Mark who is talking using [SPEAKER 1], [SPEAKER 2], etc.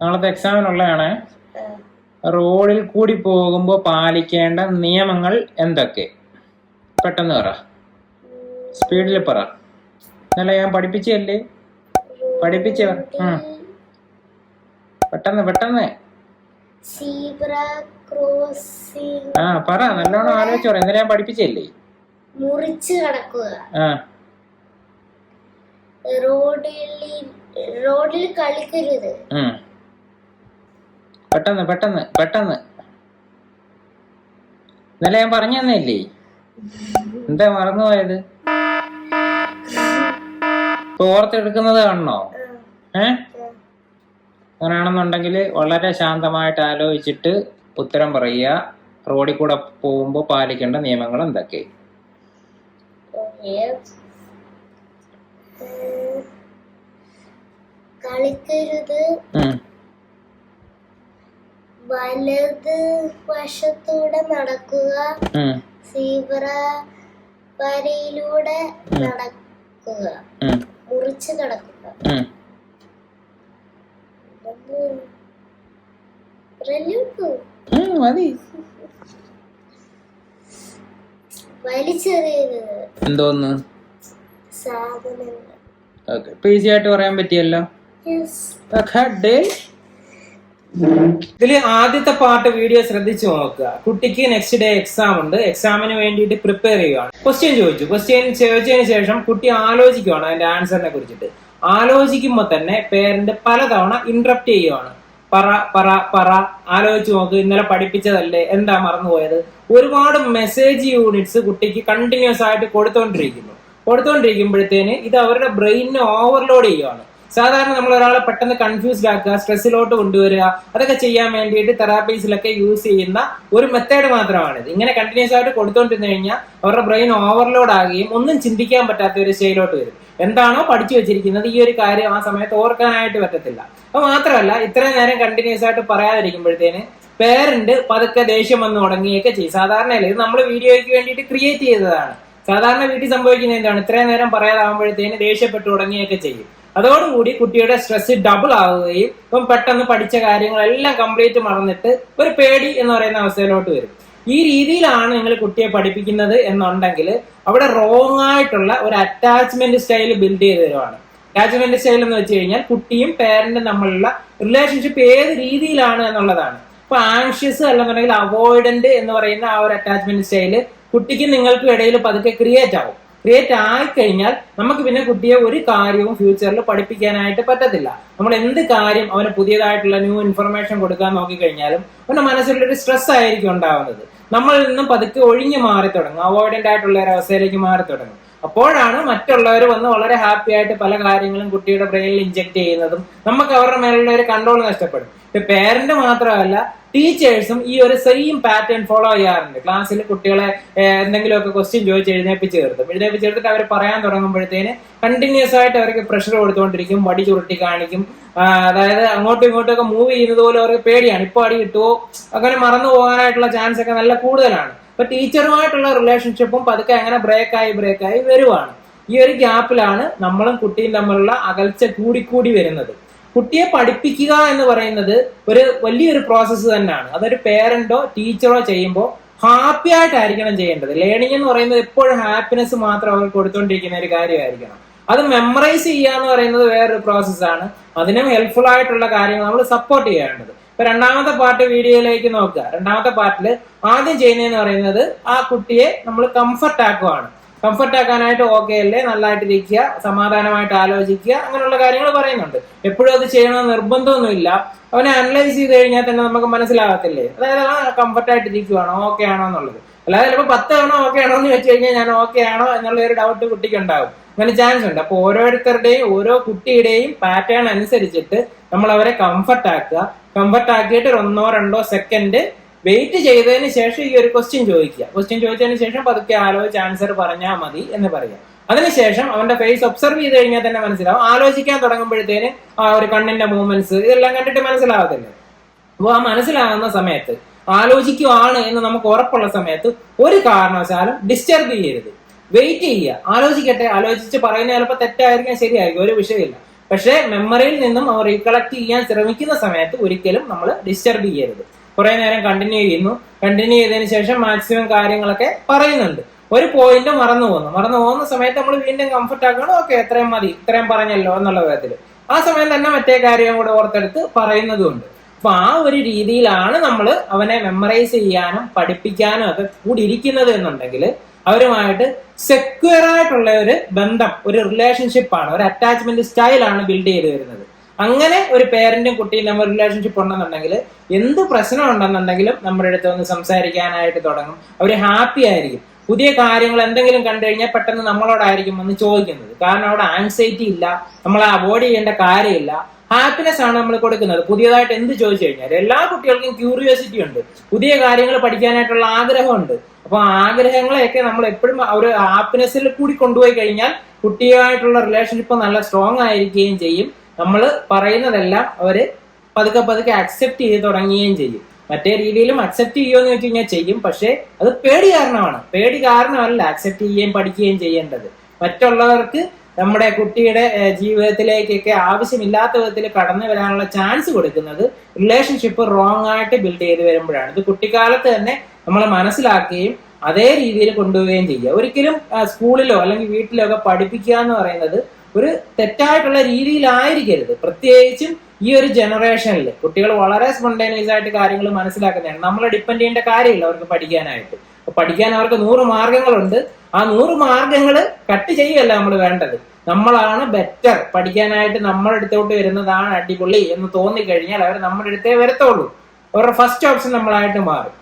[SPEAKER 1] നാളത്തെ എക്സാമിനുള്ളതാണ് റോഡിൽ കൂടി പോകുമ്പോൾ പാലിക്കേണ്ട നിയമങ്ങൾ എന്തൊക്കെ? പെട്ടെന്ന് പറ. സ്പീഡിൽ പറ. ഇന്നലെ ഞാൻ പഠിപ്പിച്ചല്ലേ പഠിപ്പിച്ച പെട്ടെന്ന് പെട്ടെന്ന്. ആ പറ. നല്ലോണം ആലോചിച്ചു പറ. ഇന്നലെ ഞാൻ പഠിപ്പിച്ചല്ലേ
[SPEAKER 2] മുറിച്ച് കടക്കുക. റോഡിൽ റോഡിൽ കളിക്കരുത്.
[SPEAKER 1] പെട്ടെന്ന് പെട്ടെന്ന് പെട്ടെന്ന്. ഇന്നലെ ഞാൻ പറഞ്ഞു തന്നില്ലേ? എന്താ മറന്നുപോയത്? ഇപ്പൊ ഓർത്തെടുക്കുന്നത് കാണണോ ഏ? അങ്ങനെയാണെന്നുണ്ടെങ്കിൽ വളരെ ശാന്തമായിട്ട് ആലോചിച്ചിട്ട് ഉത്തരം പറയുക. റോഡിൽ കൂടെ പോകുമ്പോൾ പാലിക്കേണ്ട നിയമങ്ങൾ എന്തൊക്കെ.
[SPEAKER 2] കളിക്കരുത്. വലത് വശത്തൂടെ നടക്കുക. സീബ്ര വരയിലൂടെ നടക്കുക. മുറിച്ച് കടക്കുക.
[SPEAKER 1] എന്തോന്ന്?
[SPEAKER 2] സാധനങ്ങൾ.
[SPEAKER 1] ഈസി ആയിട്ട് പറയാൻ പറ്റിയല്ലോ? ഇതിൽ ആദ്യത്തെ പാർട്ട് വീഡിയോ ശ്രദ്ധിച്ചു നോക്കുക. കുട്ടിക്ക് നെക്സ്റ്റ് ഡേ എക്സാം ഉണ്ട്. എക്സാമിന് വേണ്ടിയിട്ട് പ്രിപ്പയർ ചെയ്യുകയാണ് ക്വസ്റ്റ്യൻ ചോദിച്ചു. ക്വസ്റ്റ്യൻ ചോദിച്ചതിന് ശേഷം കുട്ടി ആലോചിക്കുവാണ് അതിന്റെ ആൻസറിനെ കുറിച്ചിട്ട്. ആലോചിക്കുമ്പോൾ തന്നെ പേരന്റ് പലതവണ ഇന്ററപ്റ്റ് ചെയ്യുവാണ്. പറ പറ പറ ആലോചിച്ച് നോക്ക് ഇന്നലെ പഠിപ്പിച്ചതല്ലേ എന്താ മറന്നുപോയത്? ഒരുപാട് മെസ്സേജ് യൂണിറ്റ്സ് കുട്ടിക്ക് കണ്ടിന്യൂസ് ആയിട്ട് കൊടുത്തോണ്ടിരിക്കുന്നു. കൊടുത്തോണ്ടിരിക്കുമ്പോഴത്തേന് ഇത് അവരുടെ ബ്രെയിനിനെ ഓവർലോഡ് ചെയ്യുവാണ്. സാധാരണ നമ്മൾ ഒരാളെ പെട്ടെന്ന് കൺഫ്യൂസ്ഡ് ആക്കുക സ്ട്രെസ്സിലോട്ട് കൊണ്ടുവരിക അതൊക്കെ ചെയ്യാൻ വേണ്ടിയിട്ട് തെറാപ്പീസിലൊക്കെ യൂസ് ചെയ്യുന്ന ഒരു മെത്തേഡ് മാത്രമാണിത്. ഇങ്ങനെ കണ്ടിന്യൂസ് ആയിട്ട് കൊടുത്തോണ്ടിരുന്നു കഴിഞ്ഞാൽ അവരുടെ ബ്രെയിൻ ഓവർലോഡ് ആകുകയും ഒന്നും ചിന്തിക്കാൻ പറ്റാത്ത ഒരു സ്റ്റേയിലോട്ട് വരും. എന്താണോ പഠിച്ചു വെച്ചിരിക്കുന്നത് ഈ ഒരു കാര്യം ആ സമയത്ത് ഓർക്കാനായിട്ട് പറ്റത്തില്ല. അപ്പൊ മാത്രമല്ല ഇത്രയും നേരം കണ്ടിന്യൂസ് ആയിട്ട് പറയാതിരിക്കുമ്പോഴത്തേന് പേരന്റ് പതുക്കെ ദേഷ്യം വന്ന് തുടങ്ങിയൊക്കെ ചെയ്യും. സാധാരണയല്ല ഇത് നമ്മൾ വീഡിയോയ്ക്ക് വേണ്ടിയിട്ട് ക്രിയേറ്റ് ചെയ്തതാണ്. സാധാരണ വീട്ടിൽ സംഭവിക്കുന്നത് എന്താണ്? ഇത്രയും നേരം പറയാതാകുമ്പോഴത്തേന് ദേഷ്യപ്പെട്ടു തുടങ്ങിയൊക്കെ ചെയ്യും. അതോടുകൂടി കുട്ടിയുടെ സ്ട്രെസ് ഡബിൾ ആവുകയും ഇപ്പം പെട്ടെന്ന് പഠിച്ച കാര്യങ്ങളെല്ലാം കംപ്ലീറ്റ് മറന്നിട്ട് ഒരു പേടി എന്ന് പറയുന്ന അവസ്ഥയിലോട്ട് വരും. ഈ രീതിയിലാണ് നിങ്ങൾ കുട്ടിയെ പഠിപ്പിക്കുന്നത് എന്നുണ്ടെങ്കിൽ അവിടെ റോങ് ആയിട്ടുള്ള ഒരു അറ്റാച്ച്മെന്റ് സ്റ്റൈൽ ബിൽഡ് ചെയ്ത് തരുവാണ്. അറ്റാച്ച്മെന്റ് സ്റ്റൈൽ എന്ന് വെച്ച് കഴിഞ്ഞാൽ കുട്ടിയും പേരന്റും തമ്മിലുള്ള റിലേഷൻഷിപ്പ് ഏത് രീതിയിലാണ് എന്നുള്ളതാണ്. ഇപ്പൊ ആങ്ഷ്യസ് അല്ലെന്നുണ്ടെങ്കിൽ അവോയ്ഡന്റ് എന്ന് പറയുന്ന ആ ഒരു അറ്റാച്ച്മെന്റ് സ്റ്റൈൽ കുട്ടിക്കും നിങ്ങൾക്കും ഇടയിൽ പതുക്കെ ക്രിയേറ്റ് ആവും. ക്രിയേറ്റ് ആയിക്കഴിഞ്ഞാൽ നമുക്ക് പിന്നെ കുട്ടിയെ ഒരു കാര്യവും ഫ്യൂച്ചറിൽ പഠിപ്പിക്കാനായിട്ട് പറ്റത്തില്ല. നമ്മൾ എന്ത് കാര്യം അവന് പുതിയതായിട്ടുള്ള ന്യൂ ഇൻഫർമേഷൻ കൊടുക്കാൻ നോക്കിക്കഴിഞ്ഞാലും അവന്റെ മനസ്സിലൊരു സ്ട്രെസ് ആയിരിക്കും ഉണ്ടാവുന്നത്. നമ്മളിൽ നിന്നും പതുക്കെ ഒഴിഞ്ഞു മാറി തുടങ്ങും അവോയ്ഡന്റ് ആയിട്ടുള്ള ഒരു അവസ്ഥയിലേക്ക് മാറി തുടങ്ങും അപ്പോഴാണ് മറ്റുള്ളവർ വന്ന് വളരെ ഹാപ്പി ആയിട്ട് പല കാര്യങ്ങളും കുട്ടിയുടെ ബ്രെയിനിൽ ഇഞ്ചെക്ട് ചെയ്യുന്നതും നമുക്ക് അവരുടെ മേലുള്ള ഒരു കൺട്രോൾ നഷ്ടപ്പെടും. ഇപ്പൊ പേരന്റ് മാത്രമല്ല ടീച്ചേഴ്സും ഈ ഒരു സെയിം പാറ്റേൺ ഫോളോ ചെയ്യാറുണ്ട്. ക്ലാസ്സിൽ കുട്ടികളെ എന്തെങ്കിലുമൊക്കെ ക്വസ്റ്റ്യൻ ചോദിച്ച് എഴുന്നേപ്പിച്ച് തീർത്തും എഴുന്നേപ്പിച്ച് എടുത്തിട്ട് അവർ പറയാൻ തുടങ്ങുമ്പോഴത്തേന് കണ്ടിന്യൂസ് ആയിട്ട് അവർക്ക് പ്രഷർ കൊടുത്തുകൊണ്ടിരിക്കും വടി ചുരുട്ടി കാണിക്കും. അതായത് അങ്ങോട്ടും ഇങ്ങോട്ടും ഒക്കെ മൂവ് ചെയ്യുന്നത് പോലെ അവർക്ക് പേടിയാണ്. ഇപ്പൊ അടി കിട്ടുമോ അങ്ങനെ മറന്നു പോകാനായിട്ടുള്ള ചാൻസ് ഒക്കെ നല്ല കൂടുതലാണ്. ഇപ്പൊ ടീച്ചറുമായിട്ടുള്ള റിലേഷൻഷിപ്പും പതുക്കെ അങ്ങനെ ബ്രേക്കായി ബ്രേക്കായി വരുവാണ്. ഈ ഒരു ഗ്യാപ്പിലാണ് നമ്മളും കുട്ടിയും തമ്മിലുള്ള അകൽച്ച കൂടിക്കൂടി വരുന്നത്. കുട്ടിയെ പഠിപ്പിക്കുക എന്ന് പറയുന്നത് ഒരു വലിയൊരു പ്രോസസ്സ് തന്നെയാണ്. അതൊരു പേരന്റോ ടീച്ചറോ ചെയ്യുമ്പോൾ ഹാപ്പി ആയിട്ടായിരിക്കണം ചെയ്യേണ്ടത്. ലേണിംഗ് എന്ന് പറയുന്നത് എപ്പോഴും ഹാപ്പിനെസ് മാത്രം അവർക്ക് കൊടുത്തോണ്ടിരിക്കുന്ന ഒരു കാര്യമായിരിക്കണം. അത് മെമ്മറൈസ് ചെയ്യുക എന്ന് പറയുന്നത് വേറൊരു പ്രോസസ്സാണ് അതിനും ഹെൽപ്ഫുൾ ആയിട്ടുള്ള കാര്യങ്ങൾ നമ്മൾ സപ്പോർട്ട് ചെയ്യേണ്ടത്. ഇപ്പൊ രണ്ടാമത്തെ പാർട്ട് വീഡിയോയിലേക്ക് നോക്കുക. രണ്ടാമത്തെ പാർട്ടിൽ ആദ്യം ചെയ്യുന്നതെന്ന് പറയുന്നത് ആ കുട്ടിയെ നമ്മൾ കംഫർട്ട് ആക്കുവാണ്. കംഫർട്ട് ആക്കാനായിട്ട് ഓക്കെ അല്ലേ? നല്ലതായിട്ട് ഇരിക്കുക സമാധാനമായിട്ട് ആലോചിക്കുക അങ്ങനെയുള്ള കാര്യങ്ങൾ പറയുന്നുണ്ട്. എപ്പോഴും അത് ചെയ്യണമെന്ന് നിർബന്ധമൊന്നുമില്ല. അവനെ അനലൈസ് ചെയ്ത് കഴിഞ്ഞാൽ തന്നെ നമുക്ക് മനസ്സിലാകത്തില്ലേ? അതായത് ആ കംഫർട്ടായിട്ട് ഇരിക്കുവാണോ? ഓക്കെ ആണോ എന്നുള്ളത്. അല്ലാതെ ചിലപ്പോൾ പത്ത് ആണോ ഓക്കെ ആണോ എന്ന് വെച്ച് കഴിഞ്ഞാൽ ഞാൻ ഓക്കെ ആണോ എന്നുള്ള ഒരു ഡൗട്ട് കുട്ടിക്ക് ഉണ്ടാവും. അങ്ങനെ ചാൻസ് ഉണ്ട്. അപ്പൊ ഓരോരുത്തരുടെയും ഓരോ കുട്ടിയുടെയും പാറ്റേൺ അനുസരിച്ചിട്ട് നമ്മൾ അവരെ കംഫർട്ട് ആക്കുക. കംഫർട്ട് ആക്കിയിട്ട് ഒരു ഒന്നോ രണ്ടോ സെക്കൻഡ് വെയിറ്റ് ചെയ്തതിന് ശേഷം ഈ ഒരു ക്വസ്റ്റ്യൻ ചോദിക്കുക. ക്വസ്റ്റ്യൻ ചോദിച്ചതിന് ശേഷം പതുക്കെ ആലോചിച്ച് ആൻസർ പറഞ്ഞാൽ മതി എന്ന് പറയാം അതിനുശേഷം അവന്റെ ഫേസ് ഒബ്സർവ് ചെയ്ത് കഴിഞ്ഞാൽ തന്നെ മനസ്സിലാവും. ആലോചിക്കാൻ തുടങ്ങുമ്പോഴത്തേന് ആ ഒരു കണ്ണിന്റെ മൂവ്മെന്റ്സ് ഇതെല്ലാം കണ്ടിട്ട് മനസ്സിലാവത്തില്ല. അപ്പോൾ ആ മനസ്സിലാകുന്ന സമയത്ത് ആലോചിക്കുവാണ് എന്ന് നമുക്ക് ഉറപ്പുള്ള സമയത്ത് ഒരു കാരണവശാലും ഡിസ്റ്റർബ് ചെയ്യരുത്. വെയിറ്റ് ചെയ്യുക. ആലോചിക്കട്ടെ. ആലോചിച്ച് പറയുന്ന ചിലപ്പോൾ തെറ്റായിരിക്കാം ശരിയായിരിക്കും. ഒരു വിഷയമില്ല പക്ഷേ മെമ്മറിയിൽ നിന്നും അവർ റീകളക്ട് ചെയ്യാൻ ശ്രമിക്കുന്ന സമയത്ത് ഒരിക്കലും നമ്മൾ ഡിസ്റ്റർബ് ചെയ്യരുത്. കുറെ നേരം കണ്ടിന്യൂ ചെയ്യുന്നു. കണ്ടിന്യൂ ചെയ്തതിന് ശേഷം മാക്സിമം കാര്യങ്ങളൊക്കെ പറയുന്നുണ്ട്. ഒരു പോയിന്റ് മറന്നു പോകുന്നു മറന്നു പോകുന്ന സമയത്ത് നമ്മൾ വീണ്ടും കംഫർട്ട് ആക്കണം ഓക്കെ എത്രയും മതി. ഇത്രയും പറഞ്ഞല്ലോ എന്നുള്ള വിധത്തിൽ ആ സമയം തന്നെ മറ്റേ കാര്യം കൂടെ ഓർത്തെടുത്ത് പറയുന്നതുമുണ്ട്. അപ്പൊ ആ ഒരു രീതിയിലാണ് നമ്മൾ അവനെ മെമ്മറൈസ് ചെയ്യാനും പഠിപ്പിക്കാനും ഒക്കെ കൂടി ഇരിക്കുന്നത് എന്നുണ്ടെങ്കിൽ അവരുമായിട്ട് സെക്യൂർ ആയിട്ടുള്ള ഒരു ബന്ധം ഒരു റിലേഷൻഷിപ്പ് ആണ്. ഒരു അറ്റാച്ച്മെന്റ് സ്റ്റൈലാണ് ബിൽഡ് ചെയ്ത് വരുന്നത്. അങ്ങനെ ഒരു പേരന്റും കുട്ടിയും നമ്മൾ റിലേഷൻഷിപ്പ് ഉണ്ടെന്നുണ്ടെങ്കിൽ എന്ത് പ്രശ്നം ഉണ്ടെന്നുണ്ടെങ്കിലും നമ്മുടെ അടുത്ത് വന്ന് സംസാരിക്കാനായിട്ട് തുടങ്ങും. അവർ ഹാപ്പി ആയിരിക്കും. പുതിയ കാര്യങ്ങൾ എന്തെങ്കിലും കണ്ടു കഴിഞ്ഞാൽ പെട്ടെന്ന് നമ്മളോടായിരിക്കും വന്ന് ചോദിക്കുന്നത്. കാരണം അവിടെ ആൻസൈറ്റി ഇല്ല. നമ്മളെ അവോയ്ഡ് ചെയ്യേണ്ട കാര്യമില്ല. ഹാപ്പിനെസ് ആണ് നമ്മൾ കൊടുക്കുന്നത്. പുതിയതായിട്ട് എന്ത് ചോദിച്ചു കഴിഞ്ഞാൽ എല്ലാ കുട്ടികൾക്കും ക്യൂരിയോസിറ്റി ഉണ്ട്. പുതിയ കാര്യങ്ങൾ പഠിക്കാനായിട്ടുള്ള ആഗ്രഹമുണ്ട്. അപ്പൊ ആഗ്രഹങ്ങളെയൊക്കെ നമ്മൾ എപ്പോഴും ഒരു ഹാപ്പിനെസ്സിൽ കൂടി കൊണ്ടുപോയി കഴിഞ്ഞാൽ കുട്ടിയായിട്ടുള്ള റിലേഷൻഷിപ്പ് നല്ല സ്ട്രോങ് ആയിരിക്കുകയും ചെയ്യും. നമ്മൾ പറയുന്നതെല്ലാം അവർ പതുക്കെ പതുക്കെ അക്സെപ്റ്റ് ചെയ്ത് തുടങ്ങുകയും ചെയ്യും. മറ്റേ രീതിയിലും അക്സെപ്റ്റ് ചെയ്യുമെന്ന് വെച്ച് കഴിഞ്ഞാൽ ചെയ്യും. പക്ഷേ അത് പേടി കാരണമാണ്. പേടി കാരണമല്ല അക്സെപ്റ്റ് ചെയ്യുകയും പഠിക്കുകയും ചെയ്യേണ്ടത്. മറ്റുള്ളവർക്ക് നമ്മുടെ കുട്ടിയുടെ ജീവിതത്തിലേക്കൊക്കെ ആവശ്യമില്ലാത്ത വിധത്തിൽ കടന്നു വരാനുള്ള ചാൻസ് കൊടുക്കുന്നത് റിലേഷൻഷിപ്പ് റോങ് ആയിട്ട് ബിൽഡ് ചെയ്ത് വരുമ്പോഴാണ്. ഇത് കുട്ടിക്കാലത്ത് തന്നെ നമ്മൾ മനസ്സിലാക്കുകയും അതേ രീതിയിൽ കൊണ്ടുപോവുകയും ചെയ്യുക. ഒരിക്കലും സ്കൂളിലോ അല്ലെങ്കിൽ വീട്ടിലോ ഒക്കെ പഠിപ്പിക്കുക എന്ന് പറയുന്നത് ഒരു തെറ്റായിട്ടുള്ള രീതിയിലായിരിക്കരുത്. പ്രത്യേകിച്ചും ഈ ഒരു ജനറേഷനിൽ കുട്ടികൾ വളരെ സ്പോണ്ടേനിയസ് ആയിട്ട് കാര്യങ്ങൾ മനസ്സിലാക്കുന്നതാണ്. നമ്മൾ ഡിപ്പെൻഡ് ചെയ്യേണ്ട കാര്യമില്ല അവർക്ക് പഠിക്കാനായിട്ട്. പഠിക്കാൻ അവർക്ക് നൂറ് മാർഗങ്ങളുണ്ട്. ആ നൂറ് മാർഗങ്ങൾ കട്ട് ചെയ്യുകയല്ല നമ്മൾ വേണ്ടത്. നമ്മളാണ് ബെറ്റർ പഠിക്കാനായിട്ട് നമ്മുടെ അടുത്തോട്ട് വരുന്നതാണ് അടിപൊളി എന്ന് തോന്നിക്കഴിഞ്ഞാൽ അവർ നമ്മുടെ അടുത്തേ വരത്തുള്ളൂ. അവരുടെ ഫസ്റ്റ് ഓപ്ഷൻ നമ്മളായിട്ട് മാറും.